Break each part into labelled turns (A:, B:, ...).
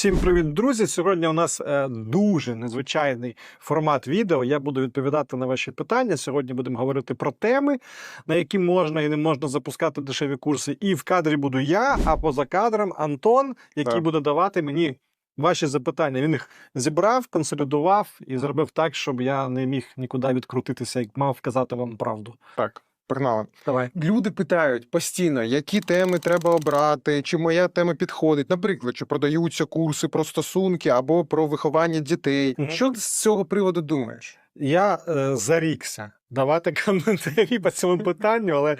A: Всім привіт, друзі! Сьогодні у нас е, дуже незвичайний формат відео. Я буду відповідати на ваші питання. Сьогодні будемо говорити про теми, на які можна і не можна запускати дешеві курси. І в кадрі буду я, а поза кадром Антон, який
B: Так.
A: буде давати мені ваші запитання. Він їх зібрав, консолідував і зробив так, щоб я не міг нікуди відкрутитися і мав казати вам правду.
B: Так, погнали.
A: Давай.
B: Люди питають постійно, які теми треба обрати, чи моя тема підходить. Наприклад, чи продаються курси про стосунки або про виховання дітей.
A: Угу.
B: Що ти з цього приводу думаєш?
A: Я е, зарікся давати коментарі по цьому питанню, але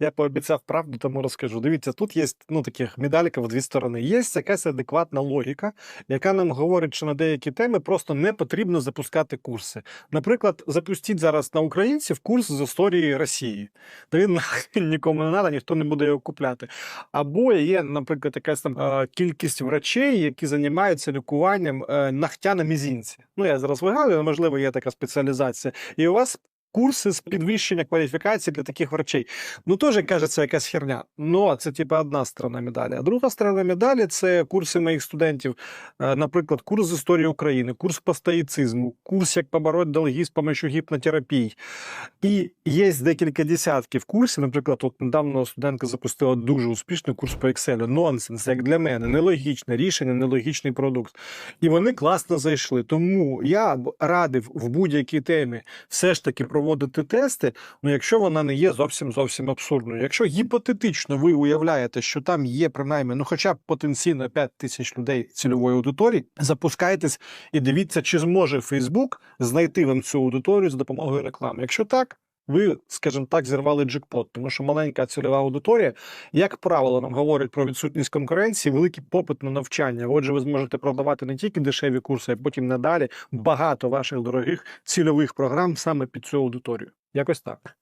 A: я пообіцяв правду, тому розкажу. Дивіться, тут є ну, таких медалька в дві сторони. Є якась адекватна логіка, яка нам говорить, що на деякі теми просто не потрібно запускати курси. Наприклад, запустіть зараз на українців курс з історії Росії. Та він нікому не треба, ніхто не буде його купляти. Або є, наприклад, якась там е, кількість врачей, які займаються лікуванням е, ногтя на мізінці. Ну, я зараз вигадую, можливо, є така спеціалізація. І у вас курси з підвищення кваліфікації для таких врачей. Ну, теж кажеться якась херня. Ну, це типу одна сторона медалі. А друга сторона медалі це курси моїх студентів. Е, Наприклад, курс з історії України, курс по стоїцизму, курс як побороть долги з помощью гіпнотерапії. І є декілька десятків курсів. Наприклад, от недавно студентка запустила дуже успішний курс по Excel. Нонсенс, як для мене, нелогічне рішення, нелогічний продукт. І вони класно зайшли. Тому я радив в будь-якій темі все ж таки проводити тести, ну якщо вона не є зовсім зовсім абсурдною. Якщо гіпотетично ви уявляєте, що там є принаймні, ну хоча б потенційно 5 тисяч людей цільової аудиторії, запускайтесь і дивіться, чи зможе Фейсбук знайти вам цю аудиторію з допомогою реклами. Якщо так. Ви, скажімо так, зірвали джекпот, тому що маленька цільова аудиторія, як правило, нам говорить про відсутність конкуренції, великий попит на навчання. Отже, ви зможете продавати не тільки дешеві курси, а потім надалі багато ваших дорогих цільових програм саме під цю аудиторію. Якось так.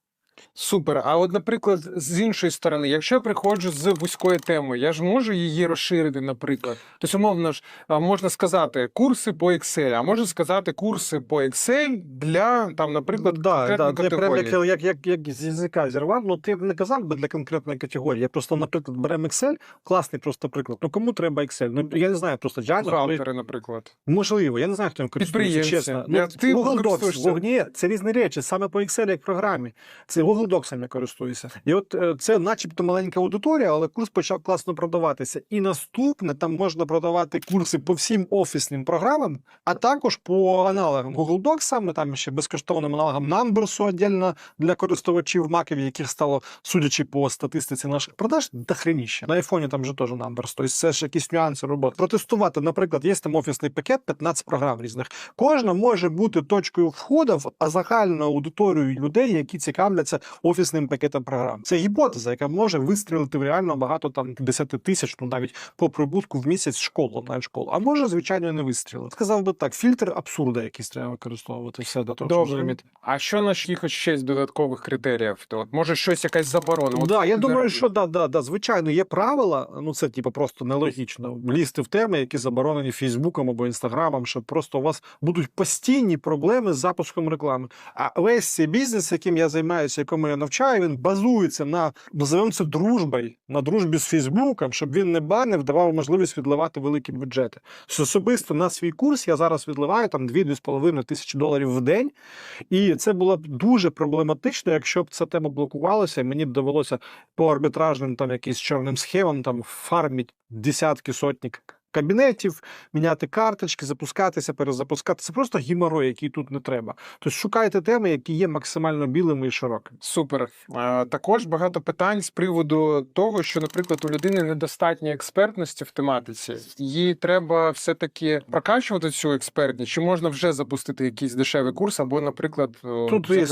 B: Супер. А от, наприклад, з іншої сторони, якщо я приходжу з вузької теми, я ж можу її розширити, наприклад. Тобто, умовно ж, можна сказати курси по Excel, а можна сказати курси по Excel для там, наприклад,
A: да, да,
B: конкретної категорії.
A: як, як, як, як з язика зірвав. Ну ти б не казав би для конкретної категорії. Я просто, наприклад, беремо Excel, класний просто приклад. Ну кому треба Excel? Ну я не знаю, просто Джанго.
B: Бухгалтери, наприклад.
A: Можливо, я не знаю, хто їм користується, чесно. Ну,
B: ти користуєшся?
A: Ні, це різні речі, саме по Excel як програмі. Це Google Docs я користуюся. І от е, це начебто маленька аудиторія, але курс почав класно продаватися. І наступне там можна продавати курси по всім офісним програмам, а також по аналогам Google Docs, саме там ще безкоштовним аналогам Numbersу віддільно для користувачів Mac, яких стало, судячи по статистиці наших продаж, дохреніще. На айфоні там вже теж Numbers, тобто це ж якісь нюанси роботи. Протестувати, наприклад, є там офісний пакет, 15 програм різних. Кожна може бути точкою входу в загальну аудиторію людей, які цікавляться офісним пакетом програм. Це гіпотеза, яка може вистрілити в реально багато там 10 тисяч, ну навіть по прибутку в місяць школу, онлайн школу. А може, звичайно, не вистрілити. Сказав би так, фільтр абсурда якийсь треба використовувати все до того,
B: Добре. А що на якихось ще з додаткових критеріїв? То от може щось якась заборона? От
A: Да, я думаю,
B: роби.
A: що да, да, да, звичайно, є правила. Ну це типу просто нелогічно лізти в теми, які заборонені Фейсбуком або Інстаграмом, що просто у вас будуть постійні проблеми з запуском реклами. А весь цей бізнес, яким я займаюся, якому я навчаю, він базується на називаємо це дружбою, на дружбі з Фейсбуком, щоб він не банив, давав можливість відливати великі бюджети. Особисто на свій курс я зараз відливаю там 2-2,5 тисячі доларів в день. І це було б дуже проблематично, якщо б ця тема блокувалася, і мені б довелося по арбітражним там якісь чорним схемам там фарміть десятки сотні кабінетів, міняти карточки, запускатися, перезапускатися. Це просто гіморой, який тут не треба. Тобто шукайте теми, які є максимально білими і широкими.
B: Супер. Також багато питань з приводу того, що, наприклад, у людини недостатньо експертності в тематиці. Їй треба все-таки прокачувати цю експертність, чи можна вже запустити якийсь дешевий курс, або, наприклад,
A: Тут є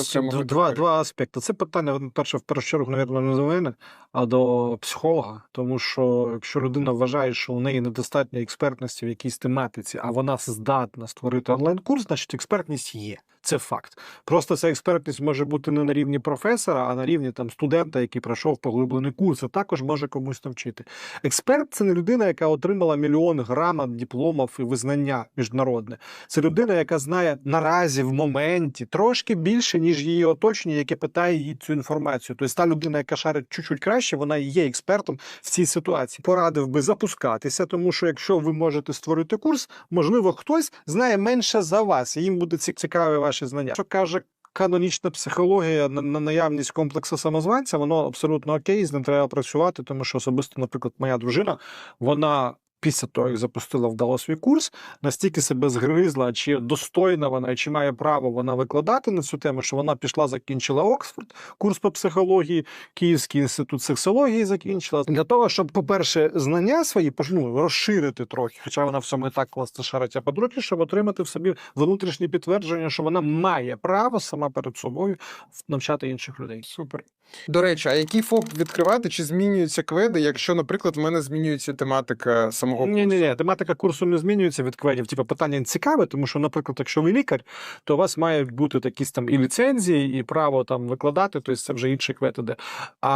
A: два, два аспекти. Це питання перше, в першу чергу, навірно, не до мене, до психолога. Тому що якщо людина вважає, що у неї недостатньо експертності в якійсь тематиці, а вона здатна створити онлайн-курс, значить експертність є. Це факт. Просто ця експертність може бути не на рівні професора, а на рівні там студента, який пройшов поглиблений курс, і також може комусь навчити. Експерт це не людина, яка отримала мільйон грамот, дипломів і визнання міжнародне. Це людина, яка знає наразі в моменті трошки більше, ніж її оточення, яке питає її цю інформацію. Тобто та людина, яка шарить чуть-чуть краще, вона і є експертом в цій ситуації. Порадив би запускатися, тому що якщо ви можете створити курс, можливо, хтось знає менше за вас, і їм буде ці- цікаві ваші знання. Що каже канонічна психологія на наявність комплексу самозванця, воно абсолютно окей, з ним треба працювати, тому що особисто, наприклад, моя дружина, вона. Після того, як запустила вдало свій курс, настільки себе згризла, чи достойна вона, чи має право вона викладати на цю тему, що вона пішла, закінчила Оксфорд, курс по психології, Київський інститут сексології закінчила. Для того, щоб, по-перше, знання свої ну, розширити трохи, хоча вона в цьому і так класно шарить, а по-друге, щоб отримати в собі внутрішнє підтвердження, що вона має право сама перед собою навчати інших людей.
B: Супер. До речі, а який ФОП відкривати, чи змінюються кведи, якщо, наприклад, в мене змінюється тематика самого
A: Ні, ні, ні, тематика курсу не змінюється від кведів. Типу питання цікаве, тому що, наприклад, якщо ви лікар, то у вас мають бути якісь там і ліцензії, і право там викладати, тобто це вже інший квед іде. А,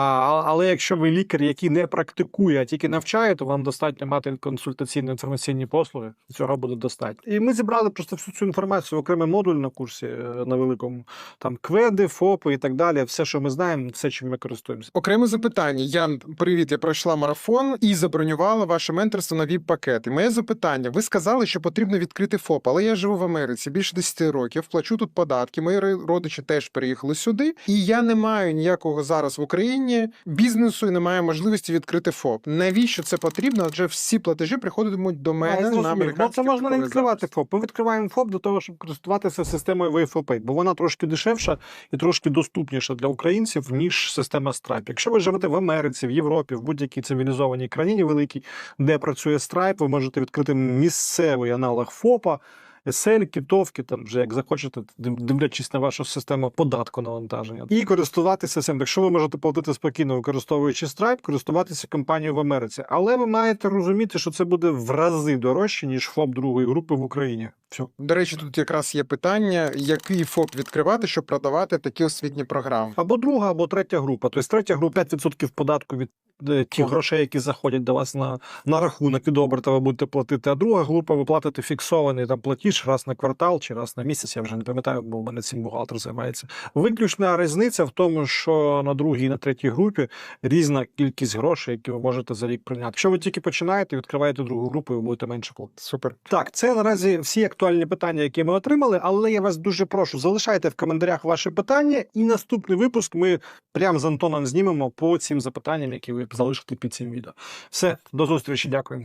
A: але якщо ви лікар, який не практикує, а тільки навчає, то вам достатньо мати консультаційно інформаційні послуги. Цього буде достатньо. І ми зібрали просто всю цю інформацію окремий модуль на курсі е, на великому. Там кведи, ФОПи і так далі. Все, що ми знаємо, все, чим ми користуємося.
B: Окреме запитання. Ян, привіт, я пройшла марафон і забронювала ваше менторство на ВІП-пакет. І моє запитання: ви сказали, що потрібно відкрити ФОП, але я живу в Америці більше 10 років, плачу тут податки. Мої родичі теж переїхали сюди, і я не маю ніякого зараз в Україні бізнесу і не маю можливості відкрити ФОП. Навіщо це потрібно? Адже всі платежі приходитимуть до мене на.
A: Ну, це можна не відкривати. ФОП. Ми відкриваємо ФОП для того, щоб користуватися системою WayFOP, бо вона трошки дешевша і трошки доступніша для українців, ніж система Stripe. Якщо ви живете в Америці, в Європі, в будь-якій цивілізованій країні великій, де працює Stripe, ви можете відкрити місцевий аналог ФОПа. SL, китовки, там вже як захочете, дивлячись на вашу систему податку навантаження. І користуватися цим. Якщо ви можете платити спокійно, використовуючи Stripe, користуватися компанією в Америці. Але ви маєте розуміти, що це буде в рази дорожче, ніж ФОП другої групи в Україні. Все.
B: До речі, тут якраз є питання, який ФОП відкривати, щоб продавати такі освітні програми.
A: Або друга, або третя група. Тобто третя група 5% податку від е, тих грошей, які заходять до вас на, на рахунок від оберта, ви будете платити. А друга група ви платите фіксований там платіж раз на квартал чи раз на місяць. Я вже не пам'ятаю, бо в мене цим бухгалтер займається. Виключна різниця в тому, що на другій і на третій групі різна кількість грошей, які ви можете за рік прийняти. Якщо ви тільки починаєте, відкриваєте другу групу, ви будете менше платити.
B: Супер.
A: Так, це наразі всі актуальні питання, які ми отримали, але я вас дуже прошу, залишайте в коментарях ваші питання, і наступний випуск ми прямо з Антоном знімемо по цим запитанням, які ви залишите під цим відео. Все, до зустрічі, дякую.